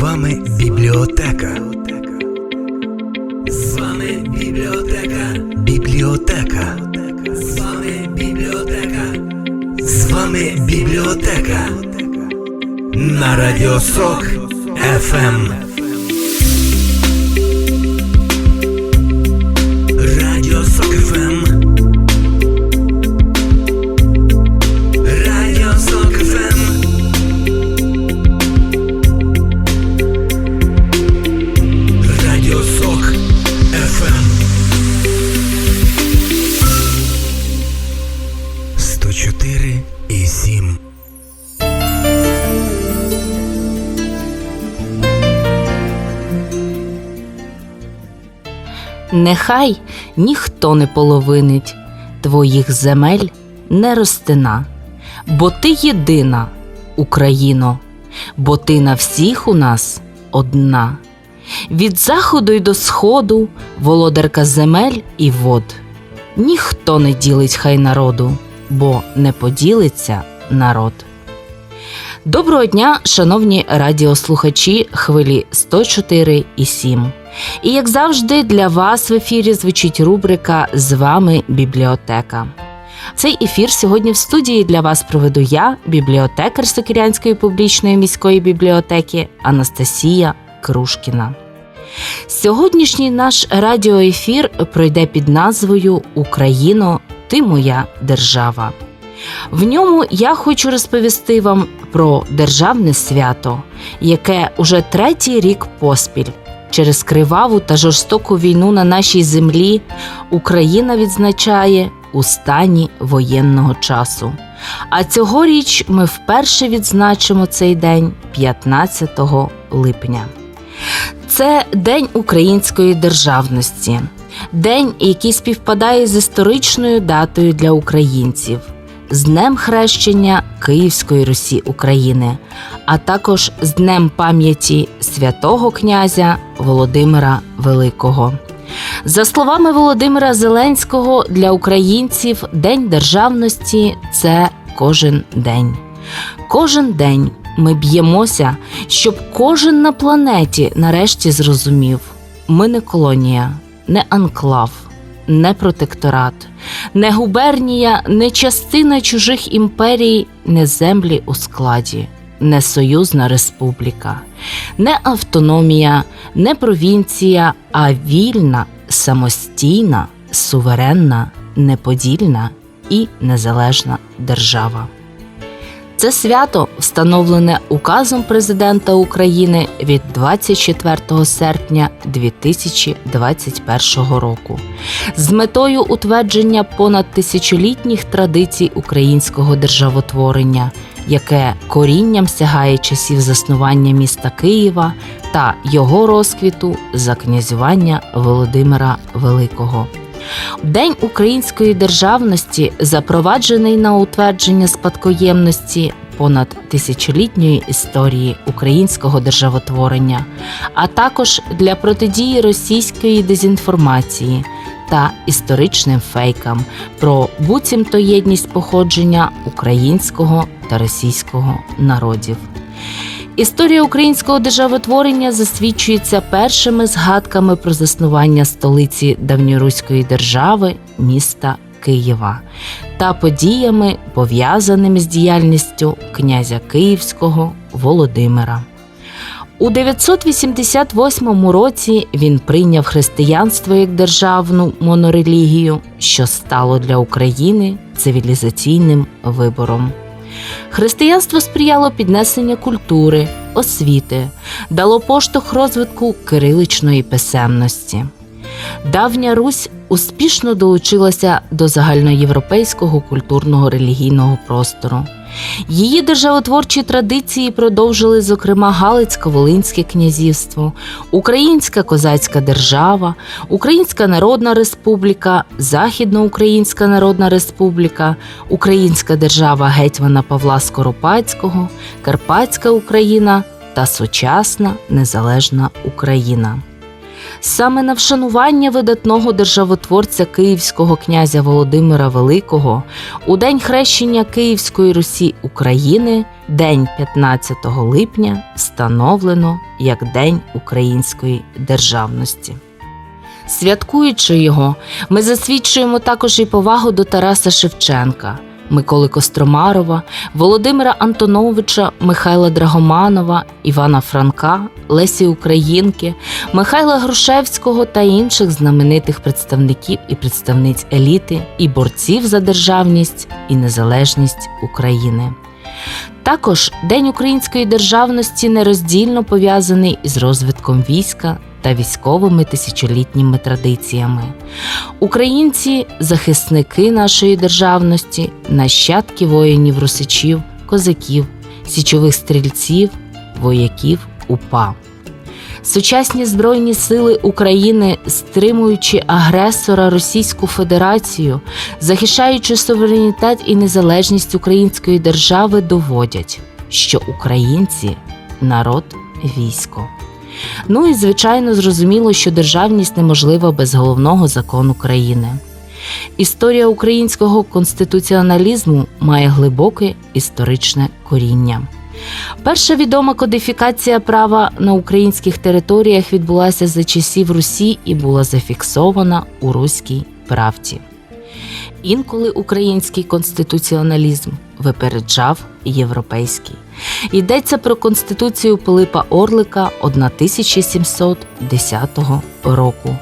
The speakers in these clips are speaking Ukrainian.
вами бібліотека. З вами бібліотека. Бібліотека. З вами бібліотека. З вами бібліотека. На Радіо Сок ФМ. Радіо Сок ФМ. Нехай ніхто не половинить твоїх земель не ростина, бо ти єдина, Україно, бо ти на всіх у нас одна. Від заходу й до сходу володарка земель і вод. Ніхто не ділить хай народу, бо не поділиться народ. Доброго дня, шановні радіослухачі хвилі 104 і 7. І як завжди, для вас в ефірі звучить рубрика З вами бібліотека. Цей ефір сьогодні в студії для вас проведу я, бібліотекар Сокирянської публічної міської бібліотеки Анастасія Крушкіна. Сьогоднішній наш радіоефір пройде під назвою Україно, ти моя держава. В ньому я хочу розповісти вам про державне свято, яке уже третій рік поспіль через криваву та жорстоку війну на нашій землі Україна відзначає у стані воєнного часу. А цьогоріч ми вперше відзначимо цей день 15 липня. Це День української державності, день, який співпадає з історичною датою для українців, з Днем хрещення Київської Русі України, а також з Днем пам'яті святого князя Володимира Великого. За словами Володимира Зеленського, для українців День державності це кожен день. Кожен день ми б'ємося, щоб кожен на планеті нарешті зрозумів: ми не колонія, не анклав, не протекторат, не губернія, не частина чужих імперій, не землі у складі, не союзна республіка, не автономія, не провінція, а вільна, самостійна, суверенна, неподільна і незалежна держава. Це свято встановлене указом президента України від 24 серпня 2021 року з метою утвердження понад тисячолітніх традицій українського державотворення, яке корінням сягає часів заснування міста Києва та його розквіту за князювання Володимира Великого. День української державності запроваджений на утвердження спадкоємності понад тисячолітньої історії українського державотворення, а також для протидії російської дезінформації та історичним фейкам про буцімто єдність походження українського та російського народів. Історія українського державотворення засвідчується першими згадками про заснування столиці давньоруської держави міста Києва та подіями, пов'язаними з діяльністю князя Київського Володимира. У 988 році він прийняв християнство як державну монорелігію, що стало для України цивілізаційним вибором. Християнство сприяло піднесенню культури, освіти, дало поштовх розвитку кириличної писемності. Давня Русь успішно долучилася до загальноєвропейського культурного релігійного простору. Її державотворчі традиції продовжили, зокрема, Галицько-Волинське князівство, Українська козацька держава, Українська Народна Республіка, Західноукраїнська Народна Республіка, Українська держава гетьмана Павла Скоропадського, Карпатська Україна та сучасна незалежна Україна. Саме на вшанування видатного державотворця Київського князя Володимира Великого у день хрещення Київської Русі України, день 15 липня, встановлено як День української державності. Святкуючи його, ми засвідчуємо також і повагу до Тараса Шевченка, Миколи Костромарова, Володимира Антоновича, Михайла Драгоманова, Івана Франка, Лесі Українки, Михайла Грушевського та інших знаменитих представників і представниць еліти і борців за державність і незалежність України. Також День української державності нероздільно пов'язаний із розвитком війська та військовими тисячолітніми традиціями. Українці захисники нашої державності, нащадки воїнів русичів, козаків, січових стрільців, вояків УПА. Сучасні Збройні сили України, стримуючи агресора Російську Федерацію, захищаючи суверенітет і незалежність української держави, доводять, що українці народ військо. Ну і звичайно зрозуміло, що державність неможлива без головного закону країни. Історія українського конституціоналізму має глибоке історичне коріння. Перша відома кодифікація права на українських територіях відбулася за часів Русі і була зафіксована у Руській правді. Інколи український конституціоналізм випереджав європейський. Йдеться про конституцію Пилипа Орлика 1710 року,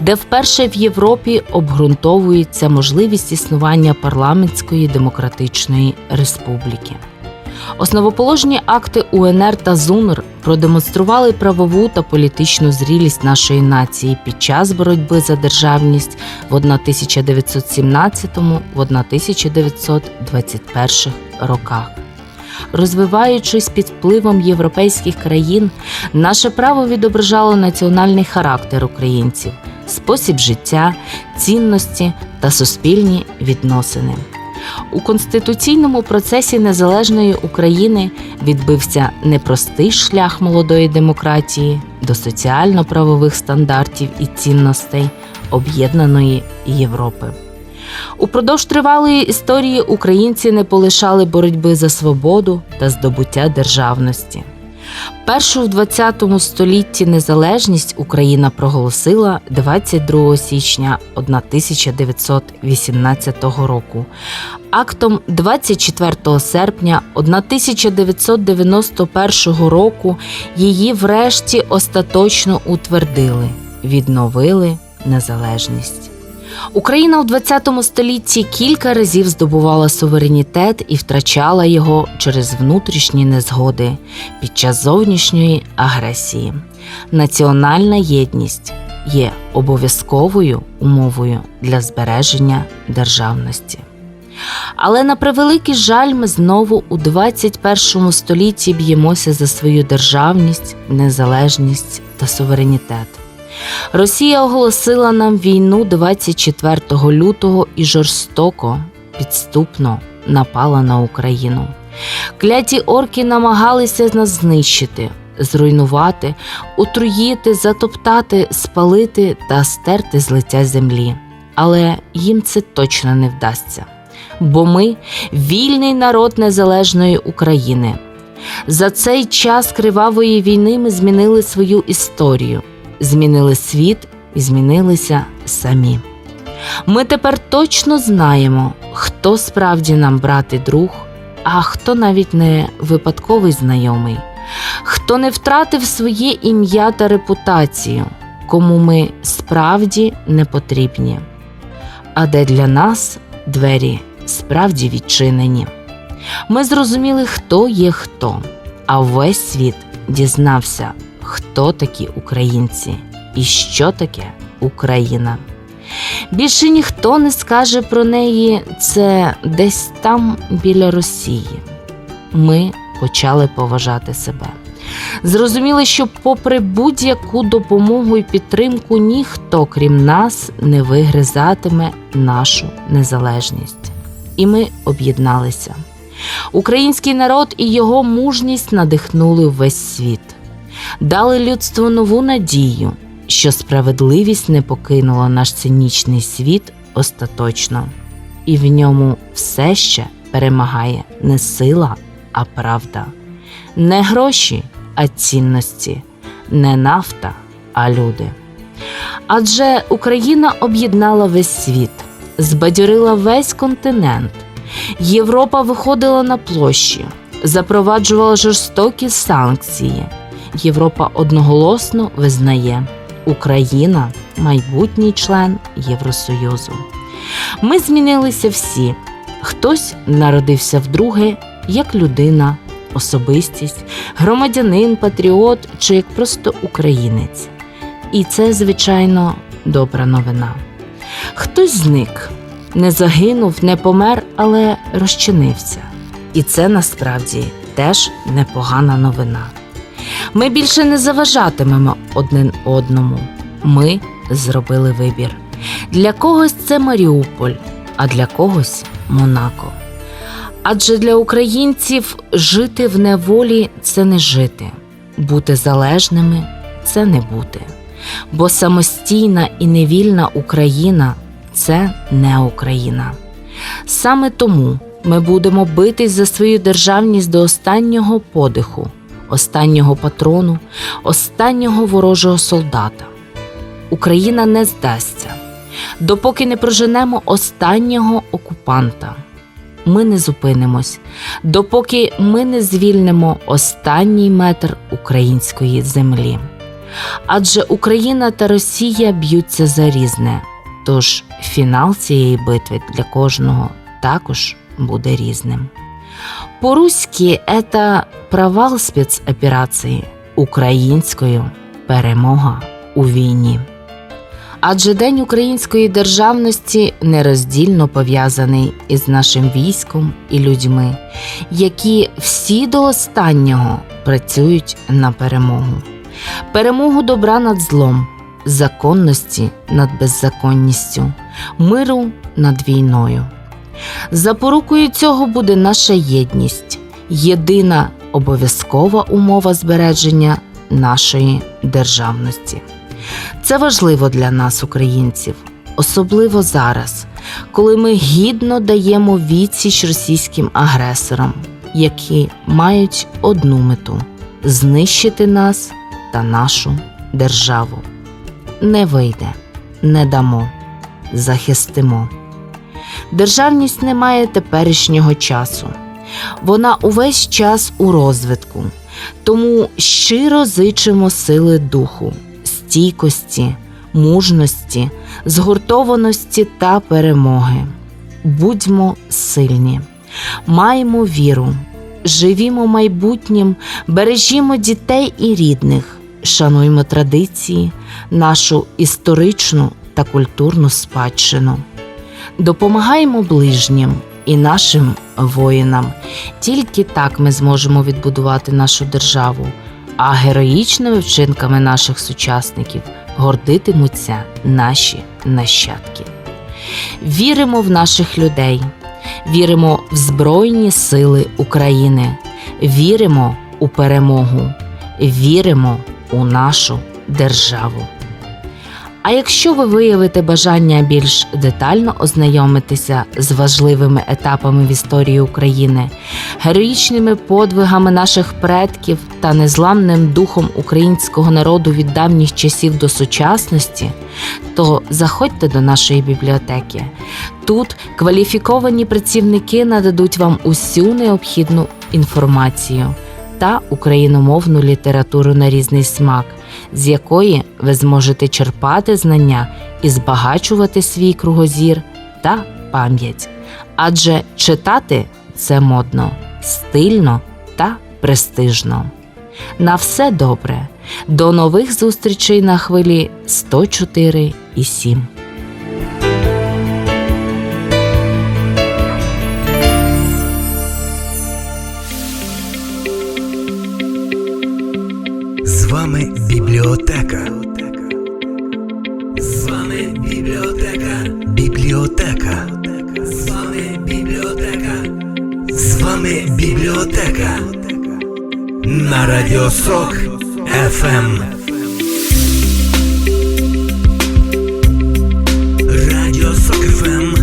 де вперше в Європі обґрунтовується можливість існування парламентської демократичної республіки. Основоположні акти УНР та ЗУНР продемонстрували правову та політичну зрілість нашої нації під час боротьби за державність в 1917 в 1921 роках. Розвиваючись під впливом європейських країн, наше право відображало національний характер українців, спосіб життя, цінності та суспільні відносини. У конституційному процесі незалежної України відбився непростий шлях молодої демократії до соціально-правових стандартів і цінностей об'єднаної Європи. Упродовж тривалої історії українці не полишали боротьби за свободу та здобуття державності. Першу в ХХ столітті незалежність Україна проголосила 22 січня 1918 року. Актом 24 серпня 1991 року її врешті остаточно утвердили, відновили незалежність. Україна у 20 столітті кілька разів здобувала суверенітет і втрачала його через внутрішні незгоди під час зовнішньої агресії. Національна єдність є обов'язковою умовою для збереження державності. Але на превеликий жаль, ми знову у 21 столітті б'ємося за свою державність, незалежність та суверенітет. Росія оголосила нам війну 24 лютого і жорстоко, підступно напала на Україну. Кляті орки намагалися нас знищити, зруйнувати, отруїти, затоптати, спалити та стерти з лиця землі. Але їм це точно не вдасться. Бо ми вільний народ незалежної України. За цей час кривавої війни ми змінили свою історію змінили світ і змінилися самі. Ми тепер точно знаємо, хто справді нам брат і друг, а хто навіть не випадковий знайомий, хто не втратив своє ім'я та репутацію, кому ми справді не потрібні, а де для нас двері справді відчинені. Ми зрозуміли, хто є хто, а весь світ дізнався, хто такі українці і що таке Україна. Більше ніхто не скаже про неї це десь там біля Росії. Ми почали поважати себе. Зрозуміли, що, попри будь-яку допомогу і підтримку, ніхто, крім нас, не вигризатиме нашу незалежність. І ми об'єдналися. Український народ і його мужність надихнули весь світ, дали людству нову надію, що справедливість не покинула наш цинічний світ остаточно, і в ньому все ще перемагає не сила, а правда, не гроші, а цінності, не нафта, а люди. Адже Україна об'єднала весь світ, збадьорила весь континент. Європа виходила на площі, запроваджувала жорстокі санкції. Європа одноголосно визнає Україна майбутній член Євросоюзу. Ми змінилися всі. Хтось народився вдруге як людина, особистість, громадянин, патріот чи як просто українець. І це, звичайно, добра новина. Хтось зник, не загинув, не помер, але розчинився. І це насправді теж непогана новина. Ми більше не заважатимемо один одному. Ми зробили вибір. Для когось це Маріуполь, а для когось Монако. Адже для українців жити в неволі це не жити, бути залежними це не бути. Бо самостійна і невільна Україна це не Україна. Саме тому ми будемо битись за свою державність до останнього подиху, останнього патрону, останнього ворожого солдата. Україна не здасться, допоки не проженемо останнього окупанта. Ми не зупинимось, допоки ми не звільнимо останній метр української землі. Адже Україна та Росія б'ються за різне, тож фінал цієї битви для кожного також буде різним. По-руськи це провал спецоперації, українською перемога у війні. Адже День української державності нероздільно пов'язаний із нашим військом і людьми, які всі до останнього працюють на перемогу, перемогу добра над злом, законності над беззаконністю, миру над війною. Запорукою цього буде наша єдність, єдина обов'язкова умова збереження нашої державності. Це важливо для нас, українців, особливо зараз, коли ми гідно даємо відсіч російським агресорам, які мають одну мету знищити нас та нашу державу. Не вийде, не дамо, захистимо. Державність не має теперішнього часу. Вона увесь час у розвитку, тому щиро зичимо сили духу, стійкості, мужності, згуртованості та перемоги. Будьмо сильні, маємо віру, живімо майбутнім, бережімо дітей і рідних, шануймо традиції, нашу історичну та культурну спадщину. Допомагаємо ближнім і нашим воїнам. Тільки так ми зможемо відбудувати нашу державу, а героїчними вчинками наших сучасників гордитимуться наші нащадки. Віримо в наших людей, віримо в Збройні Сили України, віримо у перемогу, віримо у нашу державу. А якщо ви виявите бажання більш детально ознайомитися з важливими етапами в історії України, героїчними подвигами наших предків та незламним духом українського народу від давніх часів до сучасності, то заходьте до нашої бібліотеки. Тут кваліфіковані працівники нададуть вам усю необхідну інформацію та україномовну літературу на різний смак, з якої ви зможете черпати знання і збагачувати свій кругозір та пам'ять. Адже читати це модно, стильно та престижно. На все добре. До нових зустрічей на хвилі 104 FM. Radio Sok FM.